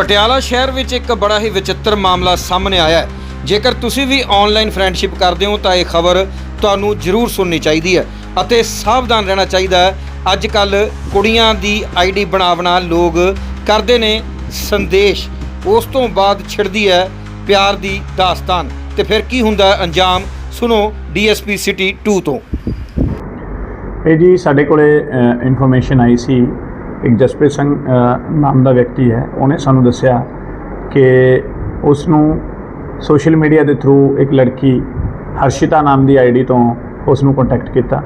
ਪਟਿਆਲਾ ਸ਼ਹਿਰ ਵਿੱਚ ਇੱਕ ਬੜਾ ਹੀ ਵਿਚਿੱਤਰ ਮਾਮਲਾ ਸਾਹਮਣੇ ਆਇਆ ਹੈ। ਜੇਕਰ ਤੁਸੀਂ ਵੀ ਆਨਲਾਈਨ ਫਰੈਂਡਸ਼ਿਪ ਕਰਦੇ ਹੋ, ਤਾਂ ਇਹ ਖਬਰ ਤੁਹਾਨੂੰ ਜ਼ਰੂਰ ਸੁਣਨੀ ਚਾਹੀਦੀ ਹੈ ਅਤੇ ਸਾਵਧਾਨ ਰਹਿਣਾ ਚਾਹੀਦਾ ਹੈ। ਅੱਜ ਕੱਲ ਕੁੜੀਆਂ ਦੀ ਆਈਡੀ ਬਣਾ ਬਣਾ ਲੋਕ ਕਰਦੇ ਨੇ ਸੰਦੇਸ਼। ਉਸ ਤੋਂ ਬਾਅਦ ਛਿੜਦੀ ਹੈ ਪਿਆਰ ਦੀ ਦਾਸਤਾਨ। ਤੇ ਫਿਰ ਕੀ ਹੁੰਦਾ ਹੈ ਅੰਜਾਮ? ਸੁਣੋ ਡੀਐਸਪੀ ਸਿਟੀ 2 ਤੋਂ। ਇਹ ਜੀ ਸਾਡੇ ਕੋਲੇ ਇਨਫੋਰਮੇਸ਼ਨ ਆਈ ਸੀ ਇੱਕ ਜਸਪ੍ਰੀਤ ਸਿੰਘ ਨਾਮ ਦਾ ਵਿਅਕਤੀ ਹੈ। ਉਹਨੇ ਸਾਨੂੰ ਦੱਸਿਆ ਕਿ ਉਸ ਨੂੰ ਸੋਸ਼ਲ ਮੀਡੀਆ ਦੇ ਥਰੂ ਇੱਕ ਲੜਕੀ ਹਰਸ਼ਿਤਾ ਨਾਮ ਦੀ ਆਈਡੀ ਤੋਂ ਉਸ ਨੂੰ ਕੰਟੈਕਟ ਕੀਤਾ।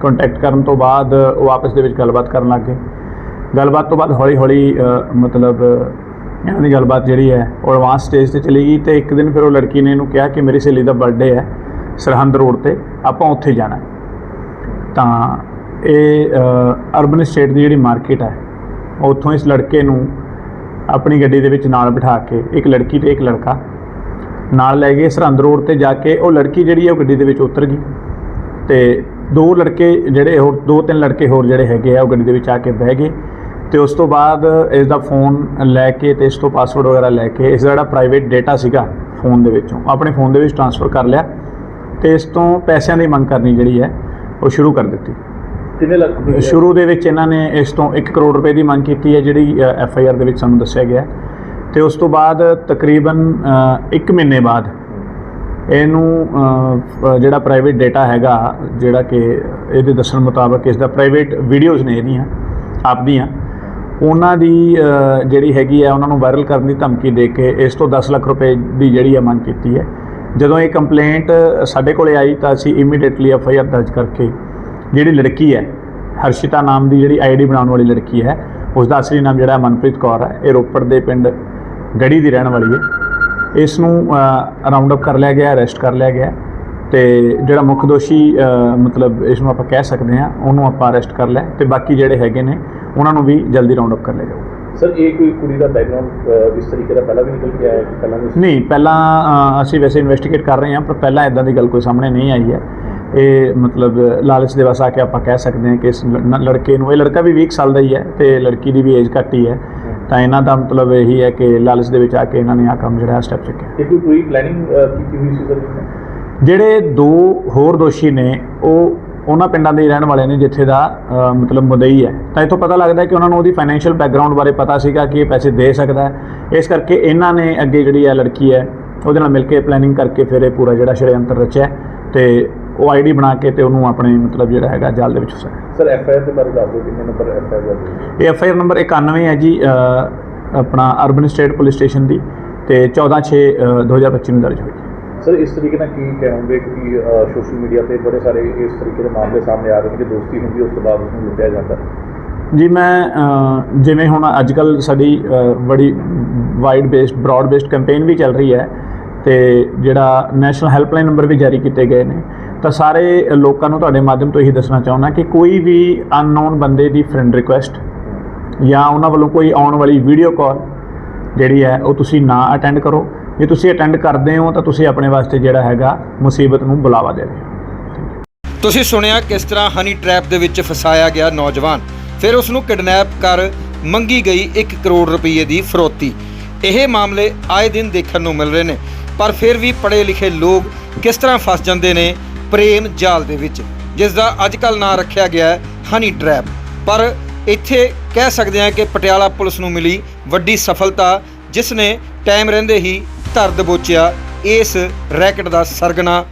ਕੰਟੈਕਟ ਕਰਨ ਤੋਂ ਬਾਅਦ ਉਹ ਆਪਸ ਦੇ ਵਿੱਚ ਗੱਲਬਾਤ ਕਰਨ ਲੱਗ ਗਏ। ਗੱਲਬਾਤ ਤੋਂ ਬਾਅਦ ਹੌਲੀ ਹੌਲੀ ਮਤਲਬ ਇਹਨਾਂ ਦੀ ਗੱਲਬਾਤ ਜਿਹੜੀ ਹੈ, ਉਹ ਐਡਵਾਂਸ ਸਟੇਜ ਤੇ ਚਲੀ ਗਈ ਤੇ ਇੱਕ ਦਿਨ ਫਿਰ ਉਹ ਲੜਕੀ ਨੇ ਇਹਨੂੰ ਕਿਹਾ ਕਿ ਮੇਰੀ ਸਹੇਲੀ ਦਾ ਬਰਥਡੇ ਹੈ ਸਰਹੰਦ ਰੋਡ ਤੇ, ਆਪਾਂ ਉੱਥੇ ਜਾਣਾ। ਤਾਂ ਇਹ ਅਰਬਨ ਸਟੇਟ ਦੀ ਜਿਹੜੀ ਮਾਰਕੀਟ ਹੈ, ਉੱਥੋਂ ਇਸ ਲੜਕੇ ਨੂੰ ਆਪਣੀ ਗੱਡੀ ਦੇ ਵਿੱਚ ਨਾਲ ਬਿਠਾ ਕੇ ਇੱਕ ਲੜਕੀ ਤੇ ਇੱਕ ਲੜਕਾ ਨਾਲ ਲੈ ਗਏ ਸਰਹੰਦ ਰੋਡ ਤੇ ਜਾ ਕੇ ਉਹ ਲੜਕੀ ਜਿਹੜੀ ਹੈ ਉਹ ਗੱਡੀ ਦੇ ਵਿੱਚ ਉਤਰ ਗਈ ਤੇ ਦੋ ਲੜਕੇ ਜਿਹੜੇ ਹੋਰ, ਦੋ ਤਿੰਨ ਲੜਕੇ ਹੋਰ ਜਿਹੜੇ ਹੈਗੇ ਆ ਉਹ ਗੱਡੀ ਦੇ ਵਿੱਚ ਆ ਕੇ ਬਹਿ ਗਏ ਤੇ ਉਸ ਤੋਂ ਬਾਅਦ ਇਸ ਦਾ ਫੋਨ ਲੈ ਕੇ ਤੇ ਇਸ ਤੋਂ ਪਾਸਵਰਡ ਵਗੈਰਾ ਲੈ ਕੇ ਇਸ ਦਾ ਜਿਹੜਾ ਪ੍ਰਾਈਵੇਟ ਡਾਟਾ ਸੀਗਾ ਫੋਨ ਦੇ ਵਿੱਚੋਂ, ਆਪਣੇ ਫੋਨ ਦੇ ਵਿੱਚ ਟਰਾਂਸਫਰ ਕਰ ਲਿਆ ਤੇ ਇਸ ਤੋਂ ਪੈਸਿਆਂ ਦੀ ਮੰਗ ਕਰਨੀ ਜਿਹੜੀ ਹੈ ਉਹ ਸ਼ੁਰੂ ਕਰ ਦਿੱਤੀ। ਕਿੰਨੇ ਲੱਖ ਦੀ ਸ਼ੁਰੂ ਦੇ ਵਿੱਚ ਇਹਨਾਂ ਨੇ ਇਸ ਤੋਂ 1 ਕਰੋੜ ਰੁਪਏ ਦੀ ਮੰਗ ਕੀਤੀ ਹੈ, ਜਿਹੜੀ ਐਫ ਆਈ ਆਰ ਦੇ ਵਿੱਚ ਸਾਨੂੰ ਦੱਸਿਆ ਗਿਆ ਹੈ। ਤੇ ਉਸ ਤੋਂ ਬਾਅਦ ਤਕਰੀਬਨ 1 ਮਹੀਨੇ ਬਾਅਦ ਇਹਨੂੰ ਜਿਹੜਾ ਪ੍ਰਾਈਵੇਟ ਡਾਟਾ ਹੈਗਾ, ਜਿਹੜਾ ਕਿ ਇਹਦੇ ਦੱਸਣ ਮੁਤਾਬਕ ਇਸ ਦਾ ਪ੍ਰਾਈਵੇਟ ਵੀਡੀਓਜ਼ ਨੇ ਇਹਦੀਆਂ ਆਪਦੀਆਂ ਉਹਨਾਂ ਦੀ ਜਿਹੜੀ ਹੈਗੀ ਆ ਉਹਨਾਂ ਨੂੰ ਵਾਇਰਲ ਕਰਨ ਦੀ ਧਮਕੀ ਦੇ ਕੇ ਇਸ ਤੋਂ 10 ਲੱਖ ਰੁਪਏ ਦੀ ਜਿਹੜੀ ਆ ਮੰਗ ਕੀਤੀ ਹੈ ਜਦੋਂ ਇਹ ਕੰਪਲੇਂਟ ਸਾਡੇ ਕੋਲੇ ਆਈ ਤਾਂ ਅਸੀਂ ਇਮੀਡੀਏਟਲੀ ਐਫ ਆਈ ਆਰ ਦਰਜ ਕਰਕੇ ਜਿਹੜੀ ਲੜਕੀ ਹੈ ਹਰਸ਼ਿਤਾ ਨਾਮ ਦੀ ਜਿਹੜੀ ਆਈਡੀ ਬਣਾਉਣ ਵਾਲੀ ਲੜਕੀ ਹੈ ਉਸ ਦਾ ਅਸਲੀ ਨਾਮ ਜਿਹੜਾ ਮਨਪ੍ਰੀਤ ਕੌਰ ਹੈ। ਇਹ ਰੋਪੜ ਦੇ ਪਿੰਡ ਗੜੀ ਦੀ ਰਹਿਣ ਵਾਲੀ ਹੈ। ਇਸ ਨੂੰ ਰਾਉਂਡ ਅਪ ਕਰ ਲਿਆ ਗਿਆ ਅਰੈਸਟ ਕਰ ਲਿਆ ਗਿਆ ਤੇ ਜਿਹੜਾ ਮੁੱਖ ਦੋਸ਼ੀ ਮਤਲਬ ਇਸ ਨੂੰ ਆਪਾਂ ਕਹਿ ਸਕਦੇ ਹਾਂ ਉਹਨੂੰ ਆਪਾਂ ਅਰੈਸਟ ਕਰ ਲਿਆ ਤੇ ਬਾਕੀ ਜਿਹੜੇ ਹੈਗੇ ਨੇ ਉਹਨਾਂ ਨੂੰ ਵੀ ਜਲਦੀ ਰਾਉਂਡ ਅਪ ਕਰ ਲਿਆ ਜਾਊਗਾ। ਸਰ ਇਹ ਕੋਈ ਕੁੜੀ ਦਾ ਬੈਕਗ੍ਰਾਉਂਡ ਇਸ ਤਰੀਕੇ ਦਾ ਪਹਿਲਾਂ ਵੀ ਨਿਕਲ ਕੇ ਆਇਆ ਕਿ ਪਹਿਲਾਂ ਨਹੀਂ ਪਹਿਲਾਂ ਅਸੀਂ ਵੈਸੇ ਇਨਵੈਸਟੀਗੇਟ ਕਰ ਰਹੇ ਹਾਂ ਪਰ ਪਹਿਲਾਂ ਇਦਾਂ ਦੀ ਗੱਲ ਕੋਈ ਸਾਹਮਣੇ ਨਹੀਂ ਆਈ ਹੈ। ਇਹ ਮਤਲਬ ਲਾਲਚ ਦੇ ਵਸ ਕੇ ਆਪਾਂ ਕਹਿ ਸਕਦੇ ਹਾਂ ਕਿ ਇਸ ਲੜਕੇ ਨੂੰ ਇਹ ਲੜਕਾ ਵੀ 20 ਸਾਲ ਦਾ ਹੀ ਹੈ ਤੇ ਲੜਕੀ ਦੀ ਵੀ ਏਜ ਘੱਟ ਹੀ ਹੈ। ਤਾਂ ਇਹਨਾਂ ਦਾ ਮਤਲਬ ਇਹੀ ਹੈ ਕਿ ਲਾਲਚ ਦੇ ਵਿੱਚ ਆ ਕੇ ਇਹਨਾਂ ਨੇ ਆ ਕੰਮ ਜਿਹੜਾ ਸਟੈਪ ਚੁੱਕਿਆ। ਇਹ ਕੋਈ ਪੂਰੀ ਪਲੈਨਿੰਗ ਕੀਤੀ ਹੋਈ ਸੀ ਸਰ? ਜਿਹੜੇ ਦੋ ਹੋਰ ਦੋਸ਼ੀ ਨੇ ਉਹ ਉਹਨਾਂ ਪਿੰਡਾਂ ਦੇ ਰਹਿਣ ਵਾਲੇ ਨੇ ਜਿੱਥੇ ਦਾ ਮਤਲਬ ਮੁਦਈ ਹੈ। ਤਾਂ ਇਥੋਂ ਪਤਾ ਲੱਗਦਾ ਹੈ ਕਿ ਉਹਨਾਂ ਨੂੰ ਉਹਦੀ ਫਾਈਨੈਂਸ਼ੀਅਲ ਬੈਕਗ੍ਰਾਉਂਡ ਬਾਰੇ ਪਤਾ ਸੀਗਾ ਕਿ ਇਹ ਪੈਸੇ ਦੇ ਸਕਦਾ ਹੈ। ਇਸ ਕਰਕੇ ਇਹਨਾਂ ਨੇ ਅੱਗੇ ਜਿਹੜੀ ਹੈ ਲੜਕੀ ਹੈ ਉਹਦੇ ਨਾਲ ਮਿਲ ਕੇ ਪਲੈਨਿੰਗ ਕਰਕੇ ਫਿਰ ਇਹ ਪੂਰਾ ਜਿਹੜਾ ਸ਼ੜਯੰਤਰ ਰਚਿਆ ਤੇ ਉਹ ਆਈਡੀ ਬਣਾ ਕੇ ਤੇ ਉਹਨੂੰ ਆਪਣੇ ਮਤਲਬ ਜਿਹੜਾ ਹੈਗਾ ਜਾਲ ਦੇ ਵਿੱਚ ਫਸਾਇਆ ਸਰ ਐਫ ਆਈ ਆਰ ਦੇ ਬਾਰੇ ਦੱਸ ਦਿਓ ਕਿੰਨੇ ਨੰਬਰ ਐਫ ਆਈ ਆਰ ਇਹ ਐਫ ਆਈ ਆਰ ਨੰਬਰ 91 ਹੈ ਜੀ ਆਪਣਾ ਅਰਬਨ ਸਟੇਟ ਪੁਲਿਸ ਸਟੇਸ਼ਨ ਦੀ ਤੇ 14 6 2025 ਨੂੰ ਦਰਜ ਹੋਈ। ਸਰ ਇਸ ਤਰੀਕੇ ਨਾਲ ਕੀ ਕਹੋਗੇ ਕਿ ਸੋਸ਼ਲ ਮੀਡੀਆ ਤੇ ਬੜੇ ਸਾਰੇ ਇਸ ਤਰੀਕੇ ਦੇ ਮਾਮਲੇ ਸਾਹਮਣੇ ਆ ਰਹੇ ਨੇ ਕਿ ਦੋਸਤੀ ਹੁੰਦੀ ਉਸ ਤੋਂ ਬਾਅਦ ਉਸਨੂੰ ਲੁੱਟਿਆ ਜਾਂਦਾ? ਜੀ ਮੈਂ ਜਿਵੇਂ ਹੁਣ ਅੱਜ ਕੱਲ ਸਾਡੀ ਬੜੀ wide based broad based campaign ਵੀ ਚੱਲ ਰਹੀ ਹੈ ਤੇ ਜਿਹੜਾ ਨੈਸ਼ਨਲ ਹੈਲਪਲਾਈਨ ਨੰਬਰ ਵੀ ਜਾਰੀ ਕੀਤੇ ਗਏ ਨੇ ਤਾਂ ਸਾਰੇ ਲੋਕਾਂ ਨੂੰ ਤੁਹਾਡੇ ਮਾਧਿਅਮ ਤੋਂ ਇਹੀ ਦੱਸਣਾ ਚਾਹੁੰਦਾ ਕਿ ਕੋਈ ਵੀ ਅਨਨੋਨ ਬੰਦੇ ਦੀ ਫਰੈਂਡ ਰਿਕੁਐਸਟ ਜਾਂ ਉਹਨਾਂ ਵੱਲੋਂ ਕੋਈ ਆਉਣ ਵਾਲੀ ਵੀਡੀਓ ਕਾਲ ਜਿਹੜੀ ਹੈ, ਉਹ ਤੁਸੀਂ ਨਾ ਅਟੈਂਡ ਕਰੋ। ਜੇ ਤੁਸੀਂ ਅਟੈਂਡ ਕਰਦੇ ਹੋ, ਤਾਂ ਤੁਸੀਂ ਆਪਣੇ ਵਾਸਤੇ ਜਿਹੜਾ ਹੈਗਾ, ਮੁਸੀਬਤ ਨੂੰ ਬੁਲਾਵਾ ਦੇ ਰਹੇ ਹੋ। ਤੁਸੀਂ ਸੁਣਿਆ ਕਿਸ ਤਰ੍ਹਾਂ ਹਨੀ ਟ੍ਰੈਪ ਦੇ ਵਿੱਚ ਫਸਾਇਆ ਗਿਆ ਨੌਜਵਾਨ। ਫਿਰ ਉਸ ਨੂੰ ਕਿਡਨੈਪ ਕਰ ਮੰਗੀ ਗਈ 1 ਕਰੋੜ ਰੁਪਏ ਦੀ ਫਰੋਤੀ। ਇਹ ਮਾਮਲੇ ਆਏ ਦਿਨ ਦੇਖਣ ਨੂੰ ਮਿਲ ਰਹੇ ਨੇ, ਪਰ ਫਿਰ ਵੀ ਪੜ੍ਹੇ ਲਿਖੇ ਲੋਕ ਕਿਸ ਤਰ੍ਹਾਂ ਫਸ ਜਾਂਦੇ ਨੇ ਪ੍ਰੇਮ ਜਾਲ ਦੇ ਵਿੱਚ ਜਿਸ ਦਾ ਅੱਜ ਕੱਲ ਨਾਂ ਰੱਖਿਆ ਗਿਆ ਹੈ ਹਨੀ ਟ੍ਰੈਪ ਪਰ ਇੱਥੇ ਕਹਿ ਸਕਦੇ ਹਾਂ ਕਿ ਪਟਿਆਲਾ ਪੁਲਿਸ ਨੂੰ ਮਿਲੀ ਵੱਡੀ ਸਫਲਤਾ ਜਿਸ ਨੇ ਟਾਈਮ ਰਹਿੰਦੇ ਹੀ ਧਰ ਦਬੋਚਿਆ ਇਸ ਰੈਕਟ ਦਾ ਸਰਗਨਾ।